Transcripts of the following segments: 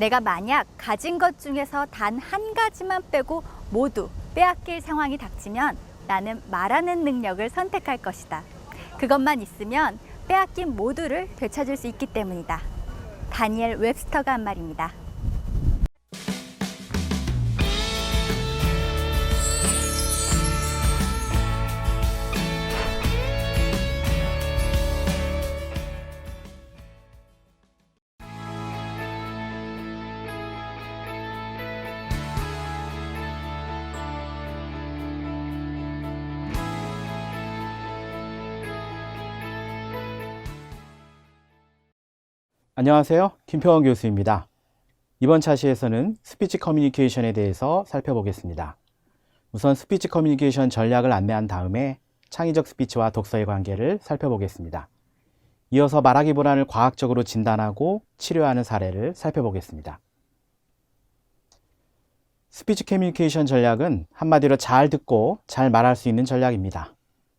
내가 만약 가진 것 중에서 단 한 가지만 빼고 모두 빼앗길 상황이 닥치면 나는 말하는 능력을 선택할 것이다. 그것만 있으면 빼앗긴 모두를 되찾을 수 있기 때문이다. 다니엘 웹스터가 한 말입니다. 안녕하세요. 김평원 교수입니다. 이번 차시에서는 스피치 커뮤니케이션에 대해서 살펴보겠습니다. 우선 스피치 커뮤니케이션 전략을 안내한 다음에 창의적 스피치와 독서의 관계를 살펴보겠습니다. 이어서 말하기 불안을 과학적으로 진단하고 치료하는 사례를 살펴보겠습니다. 스피치 커뮤니케이션 전략은 한마디로 잘 듣고 잘 말할 수 있는 전략입니다.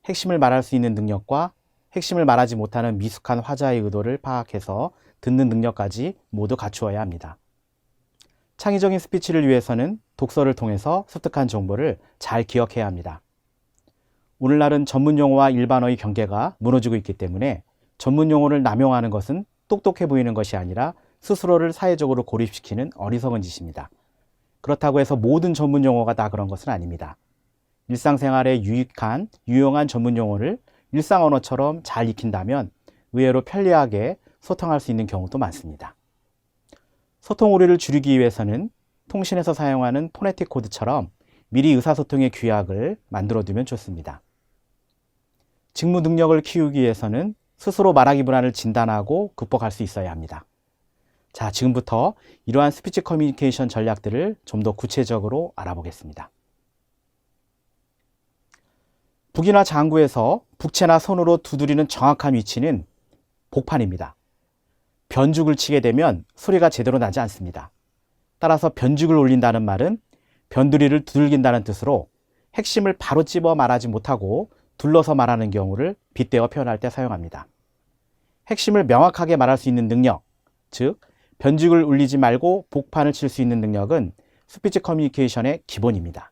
핵심을 말할 수 있는 능력과 핵심을 말하지 못하는 미숙한 화자의 의도를 파악해서 듣는 능력까지 모두 갖추어야 합니다. 창의적인 스피치를 위해서는 독서를 통해서 습득한 정보를 잘 기억해야 합니다. 오늘날은 전문 용어와 일반어의 경계가 무너지고 있기 때문에 전문 용어를 남용하는 것은 똑똑해 보이는 것이 아니라 스스로를 사회적으로 고립시키는 어리석은 짓입니다. 그렇다고 해서 모든 전문 용어가 다 그런 것은 아닙니다. 일상생활에 유익한, 유용한 전문 용어를 일상 언어처럼 잘 익힌다면 의외로 편리하게 소통할 수 있는 경우도 많습니다. 소통 오류를 줄이기 위해서는 통신에서 사용하는 포네틱 코드처럼 미리 의사소통의 규약을 만들어 두면 좋습니다. 직무 능력을 키우기 위해서는 스스로 말하기 불안을 진단하고 극복할 수 있어야 합니다. 자, 지금부터 이러한 스피치 커뮤니케이션 전략들을 좀 더 구체적으로 알아보겠습니다. 북이나 장구에서 북채나 손으로 두드리는 정확한 위치는 복판입니다. 변죽을 치게 되면 소리가 제대로 나지 않습니다. 따라서 변죽을 올린다는 말은 변두리를 두들긴다는 뜻으로 핵심을 바로 집어 말하지 못하고 둘러서 말하는 경우를 빗대어 표현할 때 사용합니다. 핵심을 명확하게 말할 수 있는 능력, 즉 변죽을 울리지 말고 복판을 칠 수 있는 능력은 스피치 커뮤니케이션의 기본입니다.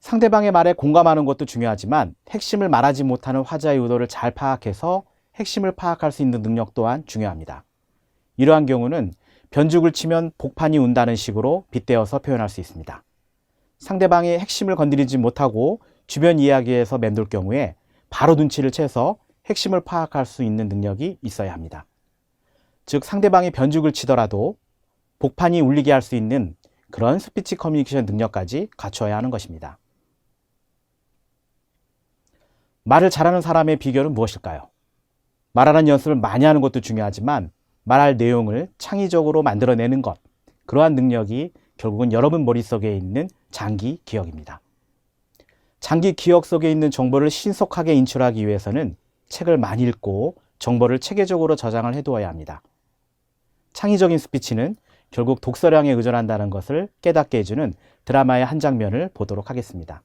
상대방의 말에 공감하는 것도 중요하지만 핵심을 말하지 못하는 화자의 의도를 잘 파악해서 핵심을 파악할 수 있는 능력 또한 중요합니다. 이러한 경우는 변죽을 치면 복판이 운다는 식으로 빗대어서 표현할 수 있습니다. 상대방의 핵심을 건드리지 못하고 주변 이야기에서 맴돌 경우에 바로 눈치를 채서 핵심을 파악할 수 있는 능력이 있어야 합니다. 즉 상대방이 변죽을 치더라도 복판이 울리게 할 수 있는 그런 스피치 커뮤니케이션 능력까지 갖추어야 하는 것입니다. 말을 잘하는 사람의 비결은 무엇일까요? 말하는 연습을 많이 하는 것도 중요하지만 말할 내용을 창의적으로 만들어내는 것, 그러한 능력이 결국은 여러분 머릿속에 있는 장기 기억입니다. 장기 기억 속에 있는 정보를 신속하게 인출하기 위해서는 책을 많이 읽고 정보를 체계적으로 저장을 해두어야 합니다. 창의적인 스피치는 결국 독서량에 의존한다는 것을 깨닫게 해주는 드라마의 한 장면을 보도록 하겠습니다.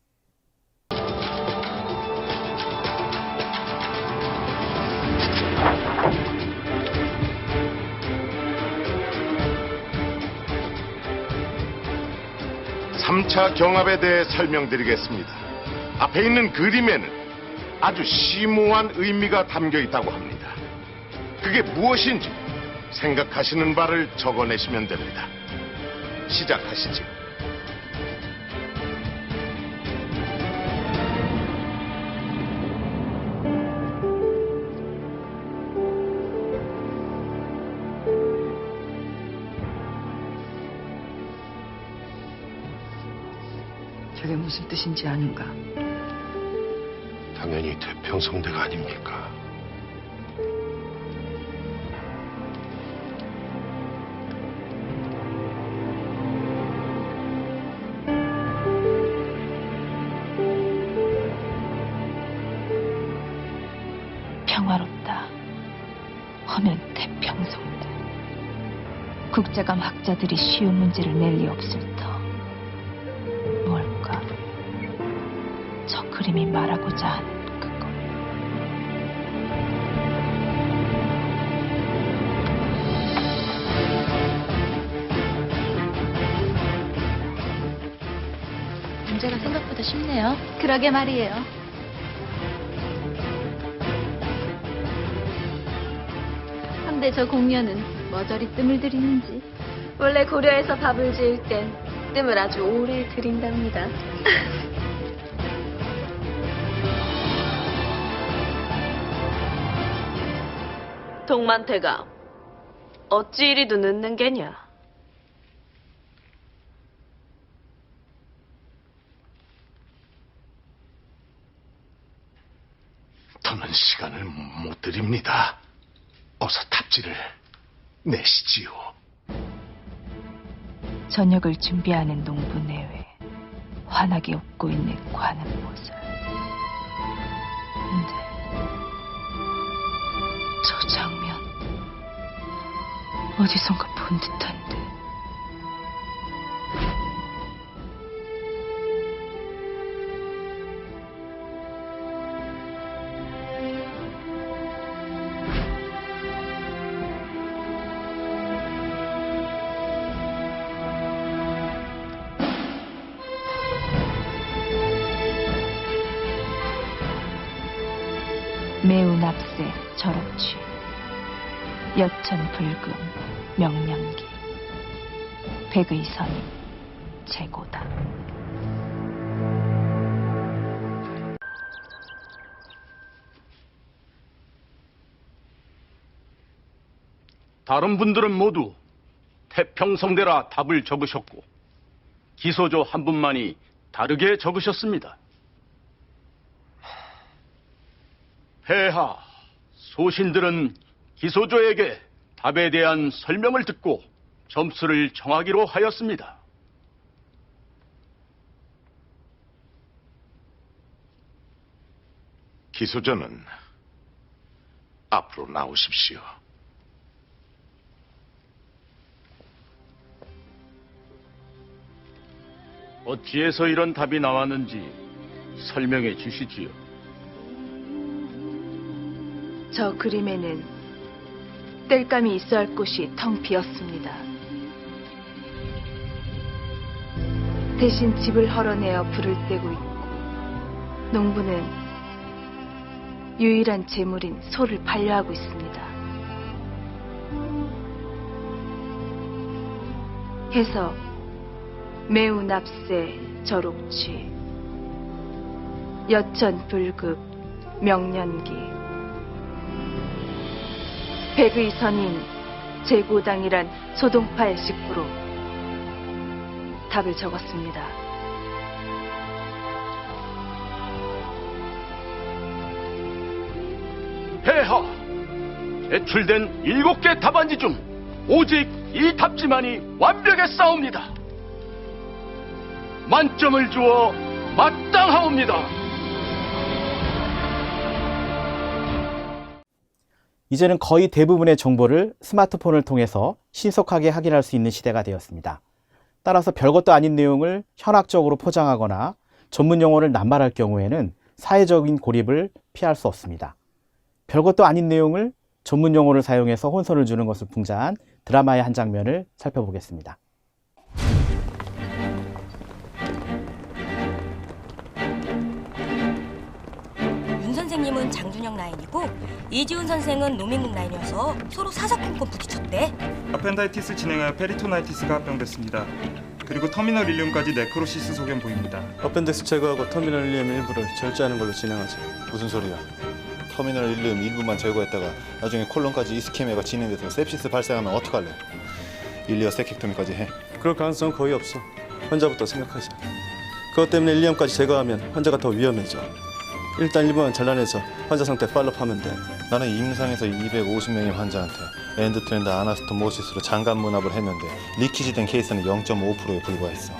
삼차 경합에 대해 설명드리겠습니다. 앞에 있는 그림에는 아주 심오한 의미가 담겨 있다고 합니다. 그게 무엇인지 생각하시는 바를 적어내시면 됩니다. 시작하시죠. 뜻인지 아는가? 당연히 태평성대가 아닙니까? 평화롭다. 하면 태평성대. 국제감 학자들이 쉬운 문제를 낼 리 없을 터. 그림이 말하고자 한 그거. 문제가 생각보다 쉽네요. 그러게 말이에요. 한데 저 공녀는 머저리 뜸을 들이는지 원래 고려에서 밥을 지을 땐 뜸을 아주 오래 들인답니다. 동만태가 어찌 이리도 늦는 게냐? 더는 시간을 못 드립니다. 어서 탑지를 내시지요. 저녁을 준비하는 농부 내외 환하게 웃고 있는 관음 모습. 근데 저 장면 어디선가 본 듯한데. 매우 납세 절업취 여천 불금 명량기 백의 선임 재고다 다른 분들은 모두 태평성대라 답을 적으셨고 기소조 한 분만이 다르게 적으셨습니다. 폐하, 소신들은 기소조에게 답에 대한 설명을 듣고 점수를 정하기로 하였습니다. 기소전은 앞으로 나오십시오. 어찌해서 이런 답이 나왔는지 설명해 주시지요. 저 그림에는 땔감이 있어야 할 곳이 텅 비었습니다. 대신 집을 헐어내어 불을 떼고 있고 농부는 유일한 재물인 소를 반려하고 있습니다. 해서 매우 납세 절옥취 여천 불급 명년기 백의 선인 제고당이란 소동파의 식구로 답을 적었습니다. 폐하, 제출된 일곱 개 답안지 중 오직 이 답지만이 완벽에 싸웁니다. 만점을 주어 마땅하옵니다. 이제는 거의 대부분의 정보를 스마트폰을 통해서 신속하게 확인할 수 있는 시대가 되었습니다. 따라서 별것도 아닌 내용을 현학적으로 포장하거나 전문 용어를 남발할 경우에는 사회적인 고립을 피할 수 없습니다. 별것도 아닌 내용을 전문 용어를 사용해서 혼선을 주는 것을 풍자한 드라마의 한 장면을 살펴보겠습니다. 선생님은 장준영 라인이고 이지훈 선생은 노민국 라인이어서 서로 사사건건 부딪혔대. 아펜다이티스 진행하여 페리토나이티스가 합병됐습니다. 그리고 터미널 일륨까지 네크로시스 소견 보입니다. 어펜덱스 제거하고 터미널 일리엄 일부를 절제하는 걸로 진행하지. 무슨 소리야? 터미널 1름 일부만 제거했다가 나중에 콜론까지 이스케미아가 진행돼서 sepsis 발생하면 어떡할래? 일리어 세킥토미까지 해. 그럴 가능성 은 거의 없어. 환자부터 생각하자. 그것 때문에 일리엄까지 제거하면 환자가 더 위험해져. 일단 일부만 잘라내서 환자 상태 팔로우하면 돼. 나는 임상에서 250명의 환자한테 엔드투엔드 아나스토모시스로 장관 문합을 했는데 리키지된 케이스는 0.5%에 불과했어.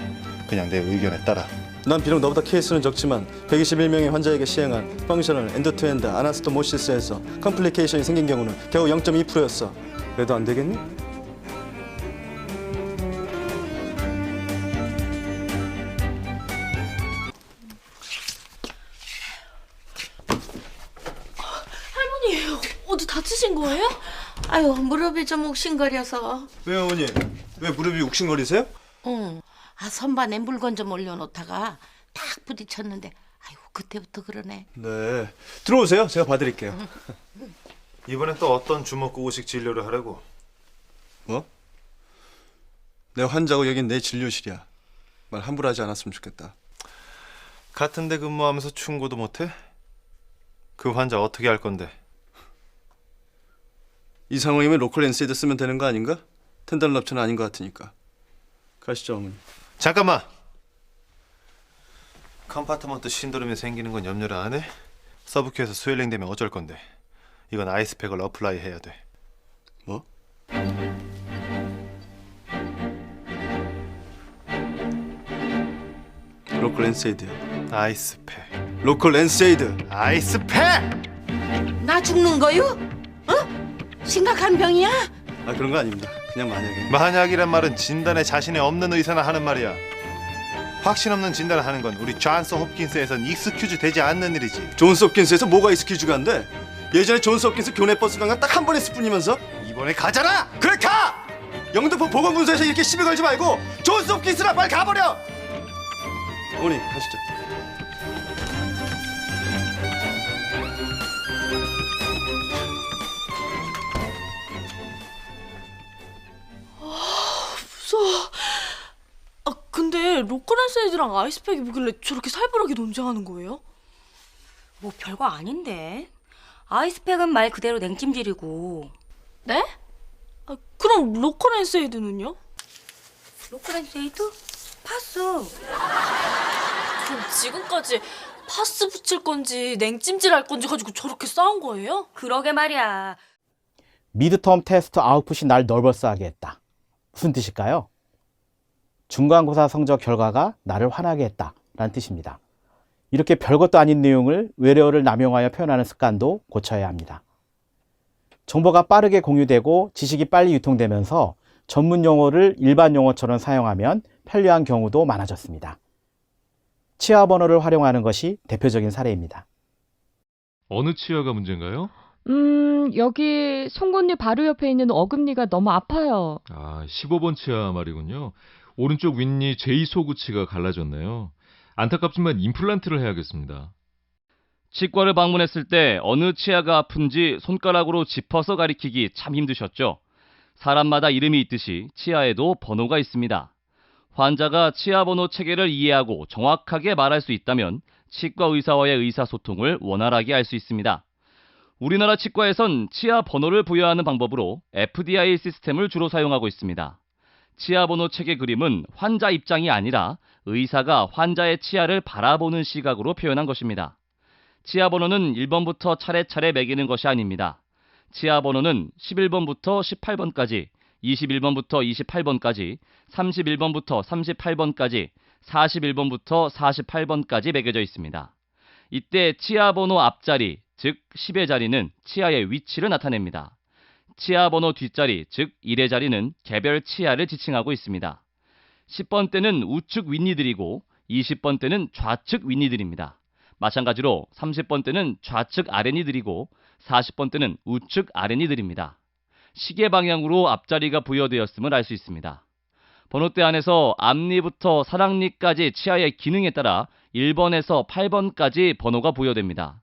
그냥 내 의견에 따라. 난 비록 너보다 케이스는 적지만 121명의 환자에게 시행한 펑셔널 엔드투엔드 아나스토모시스에서 컴플리케이션이 생긴 경우는 겨우 0.2%였어. 그래도 안 되겠니? 아유 무릎이 좀 욱신거려서. 왜요, 어머니? 왜 무릎이 욱신거리세요? 응. 아 선반에 물건 좀 올려놓다가 탁 부딪혔는데 아이고 그때부터 그러네. 네. 들어오세요. 제가 봐드릴게요. 이번엔 또 어떤 주먹구구식 진료를 하려고? 뭐? 내 환자고 여긴 내 진료실이야. 말 함부로 하지 않았으면 좋겠다. 같은데 근무하면서 충고도 못해? 그 환자 어떻게 할 건데? 이 상황이면 로컬 엔세이드 쓰면 되는 거 아닌가? 텐달러 업체는 아닌 것 같으니까. 가시죠, 어머니. 잠깐만. 컴파트먼트 신도림이 생기는 건 염려를 안 해? 서브큐에서 스웰링 되면 어쩔 건데? 이건 아이스팩을 어플라이 해야 돼. 뭐? 로컬 엔세이드야. 아이스팩. 로컬 엔세이드. 아이스팩! 나 죽는 거요? 어? 심각한 병이야? 아 그런 거 아닙니다. 그냥 만약에. 만약이란 말은 진단에 자신이 없는 의사나 하는 말이야. 확신 없는 진단을 하는 건 우리 존스 홉킨스에선 익스큐즈 되지 않는 일이지. 존스 홉킨스에서 뭐가 익스큐즈가 안 돼? 예전에 존스 홉킨스 교내 버스 관광 딱한 번 했을 뿐이면서? 이번에 가잖아! 그래 가! 영등포 보건분소에서 이렇게 시비 걸지 말고 존스 홉킨스라 빨리 가버려! 어머니 가시죠. 근데 로컬앤사이드랑 아이스팩이 뭐길래 저렇게 살벌하게 논쟁하는 거예요? 뭐 별거 아닌데. 아이스팩은 말 그대로 냉찜질이고 네? 아, 그럼 로컬앤사이드는요? 로컬앤사이드? 파스. 그럼 지금까지 파스 붙일 건지 냉찜질 할 건지 가지고 저렇게 싸운 거예요? 그러게 말이야. 미드텀 테스트 아웃풋이 날 널버스하게 했다. 무슨 뜻일까요? 중간고사 성적 결과가 나를 화나게 했다. 라는 뜻입니다. 이렇게 별것도 아닌 내용을 외래어를 남용하여 표현하는 습관도 고쳐야 합니다. 정보가 빠르게 공유되고 지식이 빨리 유통되면서 전문 용어를 일반 용어처럼 사용하면 편리한 경우도 많아졌습니다. 치아 번호를 활용하는 것이 대표적인 사례입니다. 어느 치아가 문제인가요? 음, 여기 송곳니 바로 옆에 있는 어금니가 너무 아파요. 아, 15번 치아 말이군요. 오른쪽 윗니 제2소구치가 갈라졌네요. 안타깝지만 임플란트를 해야겠습니다. 치과를 방문했을 때 어느 치아가 아픈지 손가락으로 짚어서 가리키기 참 힘드셨죠? 사람마다 이름이 있듯이 치아에도 번호가 있습니다. 환자가 치아 번호 체계를 이해하고 정확하게 말할 수 있다면 치과 의사와의 의사소통을 원활하게 할 수 있습니다. 우리나라 치과에선 치아 번호를 부여하는 방법으로 FDI 시스템을 주로 사용하고 있습니다. 치아 번호 체계 그림은 환자 입장이 아니라 의사가 환자의 치아를 바라보는 시각으로 표현한 것입니다. 치아 번호는 1번부터 차례차례 매기는 것이 아닙니다. 치아 번호는 11번부터 18번까지, 21번부터 28번까지, 31번부터 38번까지, 41번부터 48번까지 매겨져 있습니다. 이때 치아 번호 앞자리, 즉 10의 자리는 치아의 위치를 나타냅니다. 치아 번호 뒷자리, 즉 1의 자리는 개별 치아를 지칭하고 있습니다. 10번 대는 우측 윗니들이고 20번 대는 좌측 윗니들입니다. 마찬가지로 30번 대는 좌측 아랫니들이고 40번 대는 우측 아랫니들입니다. 시계 방향으로 앞자리가 부여되었음을 알 수 있습니다. 번호대 안에서 앞니부터 사랑니까지 치아의 기능에 따라 1번에서 8번까지 번호가 부여됩니다.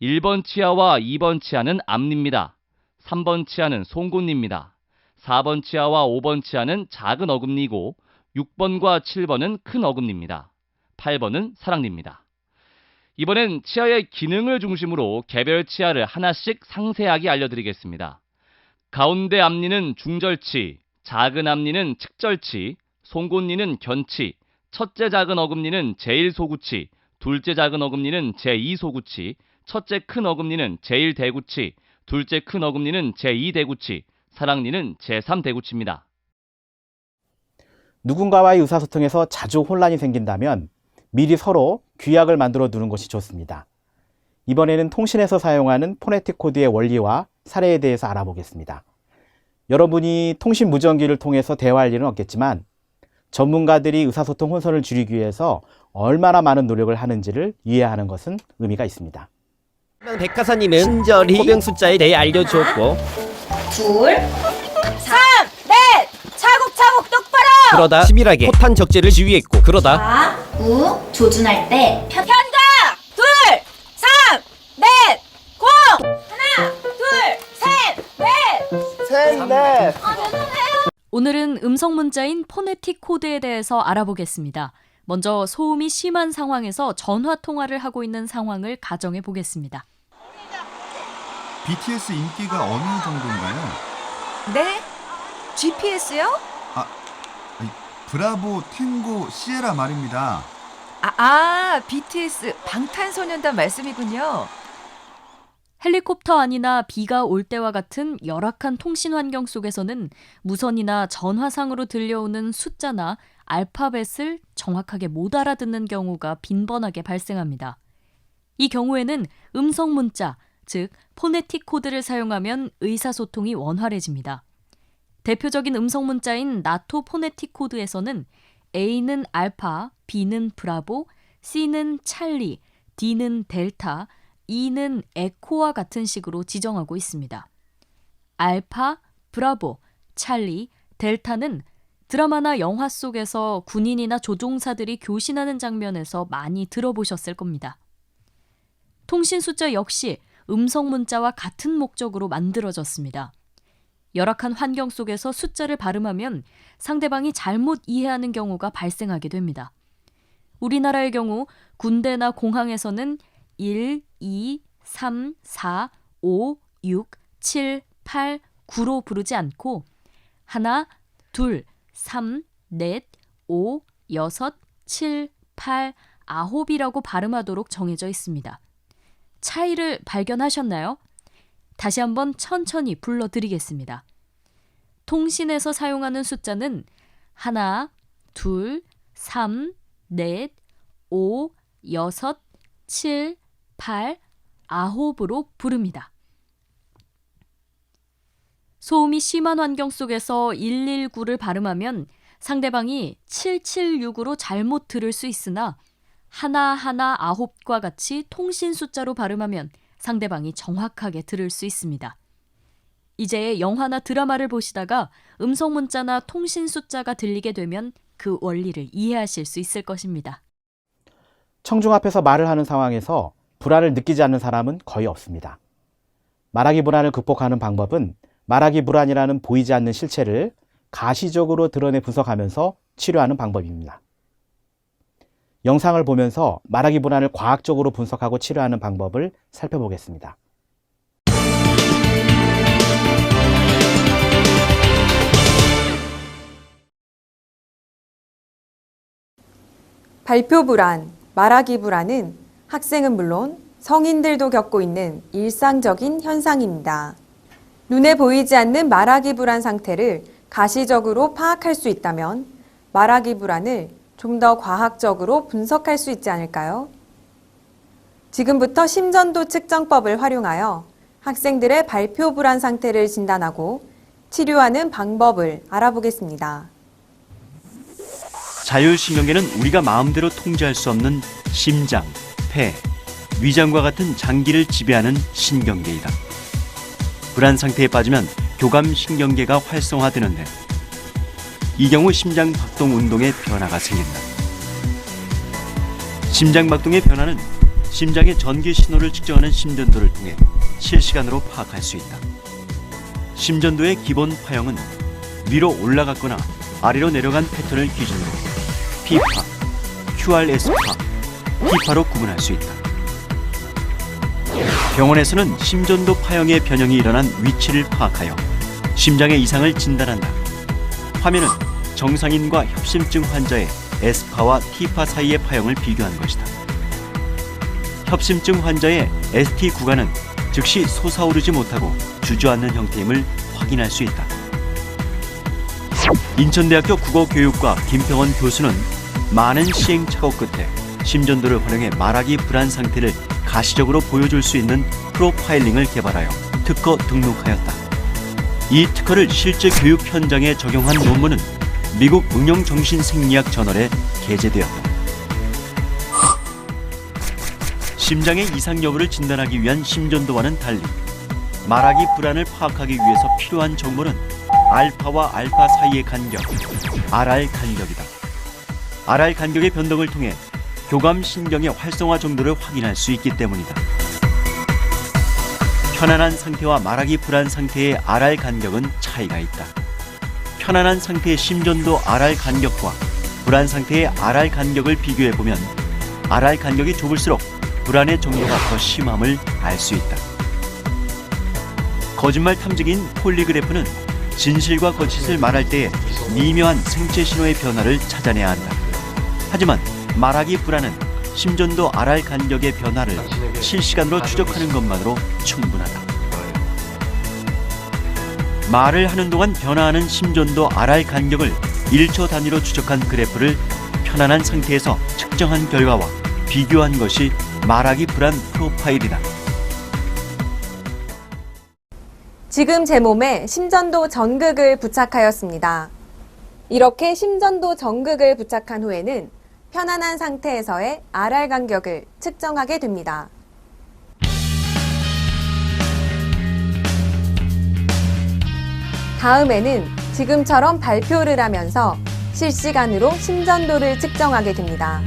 1번 치아와 2번 치아는 앞니입니다. 3번 치아는 송곳니입니다. 4번 치아와 5번 치아는 작은 어금니고 6번과 7번은 큰 어금니입니다. 8번은 사랑니입니다. 이번엔 치아의 기능을 중심으로 개별 치아를 하나씩 상세하게 알려드리겠습니다. 가운데 앞니는 중절치, 작은 앞니는 측절치, 송곳니는 견치, 첫째 작은 어금니는 제1소구치, 둘째 작은 어금니는 제2소구치, 첫째 큰 어금니는 제1대구치, 둘째 큰 어금니는 제2대구치, 사랑니는 제3대구치입니다. 누군가와의 의사소통에서 자주 혼란이 생긴다면 미리 서로 규약을 만들어 두는 것이 좋습니다. 이번에는 통신에서 사용하는 포네틱 코드의 원리와 사례에 대해서 알아보겠습니다. 여러분이 통신 무전기를 통해서 대화할 일은 없겠지만 전문가들이 의사소통 혼선을 줄이기 위해서 얼마나 많은 노력을 하는지를 이해하는 것은 의미가 있습니다. 백화사님은 친절히 호병 숫자에 대해 알려주었고 둘, 삼, 넷! 차곡차곡 똑바로! 그러다 치밀하게 포탄 적재를 지휘했고 그러다 사, 우 조준할 때 편... 현가! 둘! 삼! 넷! 공! 하나! 둘! 셋! 넷! 셋, 넷. 오늘은 음성 문자인 포네틱 코드에 대해서 알아보겠습니다. 먼저 소음이 심한 상황에서 전화 통화를 하고 있는 상황을 가정해 보겠습니다. BTS 인기가 어느 정도인가요? 네? GPS요? 아, 아니, 브라보, 탱고, 시에라 말입니다. 아, 아, BTS 방탄소년단 말씀이군요. 헬리콥터 안이나 비가 올 때와 같은 열악한 통신 환경 속에서는 무선이나 전화상으로 들려오는 숫자나 알파벳을 정확하게 못 알아듣는 경우가 빈번하게 발생합니다. 이 경우에는 음성 문자, 즉 포네틱 코드를 사용하면 의사소통이 원활해집니다. 대표적인 음성 문자인 나토 포네틱 코드에서는 A는 알파, B는 브라보, C는 찰리, D는 델타, E는 에코와 같은 식으로 지정하고 있습니다. 알파, 브라보, 찰리, 델타는 드라마나 영화 속에서 군인이나 조종사들이 교신하는 장면에서 많이 들어보셨을 겁니다. 통신 숫자 역시 음성 문자와 같은 목적으로 만들어졌습니다. 열악한 환경 속에서 숫자를 발음하면 상대방이 잘못 이해하는 경우가 발생하게 됩니다. 우리나라의 경우 군대나 공항에서는 1, 2, 3, 4, 5, 6, 7, 8, 9로 부르지 않고 하나, 둘, 3, 넷, 5, 6, 7, 8, 아홉이라고 발음하도록 정해져 있습니다. 차이를 발견하셨나요? 다시 한번 천천히 불러드리겠습니다. 통신에서 사용하는 숫자는 하나, 둘, 삼, 넷, 오, 여섯, 칠, 팔, 아홉으로 부릅니다. 소음이 심한 환경 속에서 119를 발음하면 상대방이 776으로 잘못 들을 수 있으나 하나하나 아홉과 같이 통신 숫자로 발음하면 상대방이 정확하게 들을 수 있습니다. 이제 영화나 드라마를 보시다가 음성 문자나 통신 숫자가 들리게 되면 그 원리를 이해하실 수 있을 것입니다. 청중 앞에서 말을 하는 상황에서 불안을 느끼지 않는 사람은 거의 없습니다. 말하기 불안을 극복하는 방법은 말하기 불안이라는 보이지 않는 실체를 가시적으로 드러내 분석하면서 치료하는 방법입니다. 영상을 보면서 말하기 불안을 과학적으로 분석하고 치료하는 방법을 살펴보겠습니다. 발표 불안, 말하기 불안은 학생은 물론 성인들도 겪고 있는 일상적인 현상입니다. 눈에 보이지 않는 말하기 불안 상태를 가시적으로 파악할 수 있다면 말하기 불안을 좀 더 과학적으로 분석할 수 있지 않을까요? 지금부터 심전도 측정법을 활용하여 학생들의 발표 불안 상태를 진단하고 치료하는 방법을 알아보겠습니다. 자율신경계는 우리가 마음대로 통제할 수 없는 심장, 폐, 위장과 같은 장기를 지배하는 신경계이다. 불안 상태에 빠지면 교감신경계가 활성화되는데 이 경우 심장 박동 운동에 변화가 생긴다. 심장 박동의 변화는 심장의 전기 신호를 측정하는 심전도를 통해 실시간으로 파악할 수 있다. 심전도의 기본 파형은 위로 올라갔거나 아래로 내려간 패턴을 기준으로 P파, QRS파, T파로 구분할 수 있다. 병원에서는 심전도 파형의 변형이 일어난 위치를 파악하여 심장의 이상을 진단한다. 화면은 정상인과 협심증 환자의 S파와 T파 사이의 파형을 비교한 것이다. 협심증 환자의 ST 구간은 즉시 솟아오르지 못하고 주저앉는 형태임을 확인할 수 있다. 인천대학교 국어교육과 김평원 교수는 많은 시행착오 끝에 심전도를 활용해 말하기 불안 상태를 가시적으로 보여줄 수 있는 프로파일링을 개발하여 특허 등록하였다. 이 특허를 실제 교육 현장에 적용한 논문은 미국 응용정신생리학 저널에 게재되었다. 심장의 이상 여부를 진단하기 위한 심전도와는 달리 말하기 불안을 파악하기 위해서 필요한 정보는 알파와 알파 사이의 간격, RR 간격이다. RR 간격의 변동을 통해 교감 신경의 활성화 정도를 확인할 수 있기 때문이다. 편안한 상태와 말하기 불안 상태의 RR 간격은 차이가 있다. 편안한 상태의 심전도 RR 간격과 불안 상태의 RR 간격을 비교해 보면 RR 간격이 좁을수록 불안의 정도가 더 심함을 알 수 있다. 거짓말 탐지기인 폴리그래프는 진실과 거짓을 말할 때에 미묘한 생체 신호의 변화를 찾아내야 한다. 하지만 말하기 불안은 심전도 RR 간격의 변화를 실시간으로 추적하는 것만으로 충분하다. 말을 하는 동안 변화하는 심전도 RR 간격을 1초 단위로 추적한 그래프를 편안한 상태에서 측정한 결과와 비교한 것이 말하기 불안 프로파일이다. 지금 제 몸에 심전도 전극을 부착하였습니다. 이렇게 심전도 전극을 부착한 후에는 편안한 상태에서의 RR 간격을 측정하게 됩니다. 다음에는 지금처럼 발표를 하면서 실시간으로 심전도를 측정하게 됩니다.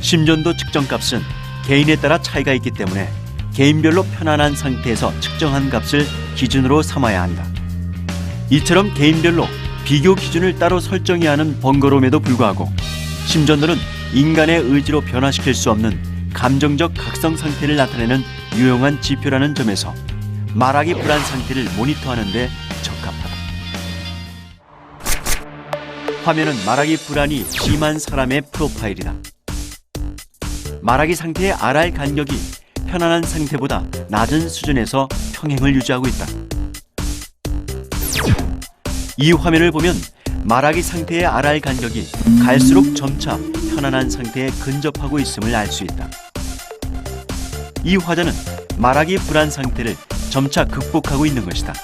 심전도 측정 값은 개인에 따라 차이가 있기 때문에 개인별로 편안한 상태에서 측정한 값을 기준으로 삼아야 한다. 이처럼 개인별로 비교 기준을 따로 설정해야 하는 번거로움에도 불구하고 심전도는 인간의 의지로 변화시킬 수 없는 감정적 각성 상태를 나타내는 유용한 지표라는 점에서 말하기 불안 상태를 모니터하는 데 적합하다. 화면은 말하기 불안이 심한 사람의 프로파일이다. 말하기 상태의 RR 간격이 편안한 상태보다 낮은 수준에서 평행을 유지하고 있다. 이 화면을 보면 말하기 상태의 RR 간격이 갈수록 점차 편안한 상태에 근접하고 있음을 알 수 있다. 이 화자는 말하기 불안 상태를 점차 극복하고 있는 것이다.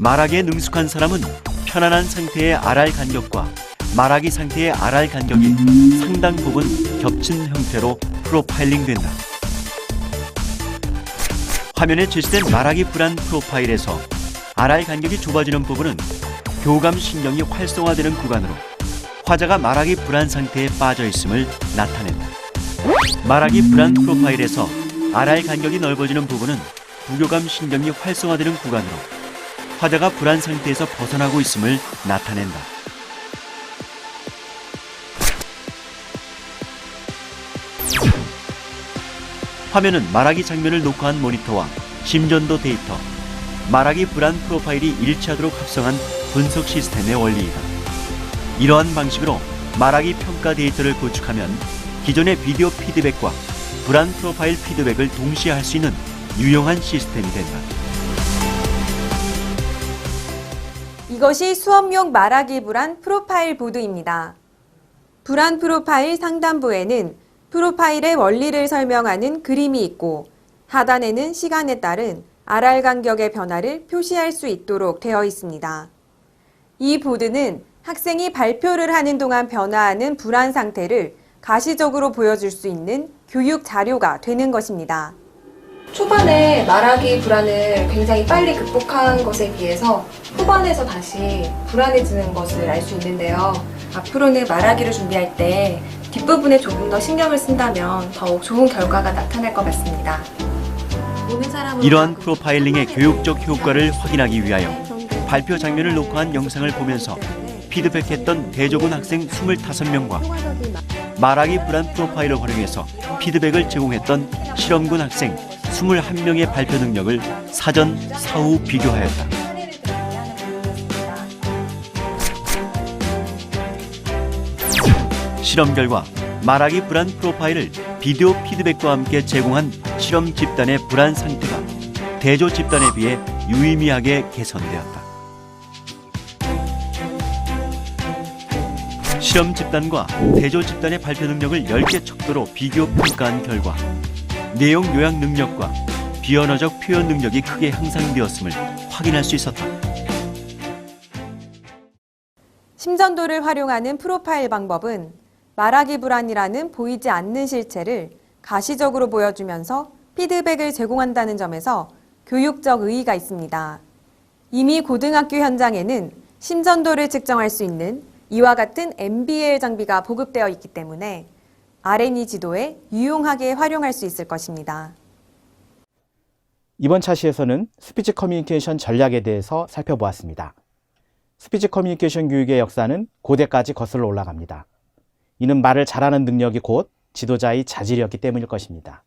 말하기에 능숙한 사람은 편안한 상태의 RR 간격과 말하기 상태의 RR 간격이 상당 부분 겹친 형태로 프로파일링 된다. 화면에 제시된 말하기 불안 프로파일에서 RR 간격이 좁아지는 부분은 교감 신경이 활성화되는 구간으로 화자가 말하기 불안 상태에 빠져 있음을 나타낸다. 말하기 불안 프로파일에서 RR 간격이 넓어지는 부분은 부교감 신경이 활성화되는 구간으로 화자가 불안 상태에서 벗어나고 있음을 나타낸다. 화면은 말하기 장면을 녹화한 모니터와 심전도 데이터, 말하기 불안 프로파일이 일치하도록 합성한 분석 시스템의 원리이다. 이러한 방식으로 말하기 평가 데이터를 구축하면 기존의 비디오 피드백과 불안 프로파일 피드백을 동시에 할 수 있는 유용한 시스템이 된다. 이것이 수업용 말하기 불안 프로파일 보드입니다. 불안 프로파일 상단부에는 프로파일의 원리를 설명하는 그림이 있고 하단에는 시간에 따른 RR 간격의 변화를 표시할 수 있도록 되어 있습니다. 이 보드는 학생이 발표를 하는 동안 변화하는 불안 상태를 가시적으로 보여줄 수 있는 교육 자료가 되는 것입니다. 초반에 말하기 불안을 굉장히 빨리 극복한 것에 비해서 후반에서 다시 불안해지는 것을 알 수 있는데요. 앞으로는 말하기를 준비할 때 뒷부분에 조금 더 신경을 쓴다면 더욱 좋은 결과가 나타날 것 같습니다. 이러한 프로파일링의 교육적 효과를 확인하기 위하여 발표 장면을 녹화한 영상을 보면서 피드백했던 대조군 학생 25명과 말하기 불안 프로파일을 활용해서 피드백을 제공했던 실험군 학생 21명의 발표 능력을 사전 사후 비교하였다. 실험 결과 말하기 불안 프로파일을 비디오 피드백과 함께 제공한 실험 집단의 불안 상태가 대조 집단에 비해 유의미하게 개선되었다. 실험 집단과 대조 집단의 발표 능력을 10개 척도로 비교 평가한 결과 내용 요약 능력과 비언어적 표현 능력이 크게 향상되었음을 확인할 수 있었다. 심전도를 활용하는 프로파일 방법은 말하기 불안이라는 보이지 않는 실체를 가시적으로 보여주면서 피드백을 제공한다는 점에서 교육적 의의가 있습니다. 이미 고등학교 현장에는 심전도를 측정할 수 있는 이와 같은 MBL 장비가 보급되어 있기 때문에 R&E 지도에 유용하게 활용할 수 있을 것입니다. 이번 차시에서는 스피치 커뮤니케이션 전략에 대해서 살펴보았습니다. 스피치 커뮤니케이션 교육의 역사는 고대까지 거슬러 올라갑니다. 이는 말을 잘하는 능력이 곧 지도자의 자질이었기 때문일 것입니다.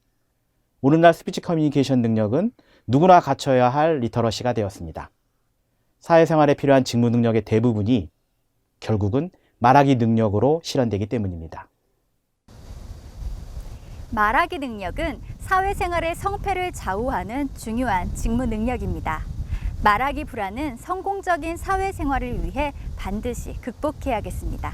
오늘날 스피치 커뮤니케이션 능력은 누구나 갖춰야 할 리터러시가 되었습니다. 사회생활에 필요한 직무 능력의 대부분이 결국은 말하기 능력으로 실현되기 때문입니다. 말하기 능력은 사회생활의 성패를 좌우하는 중요한 직무 능력입니다. 말하기 불안은 성공적인 사회생활을 위해 반드시 극복해야겠습니다.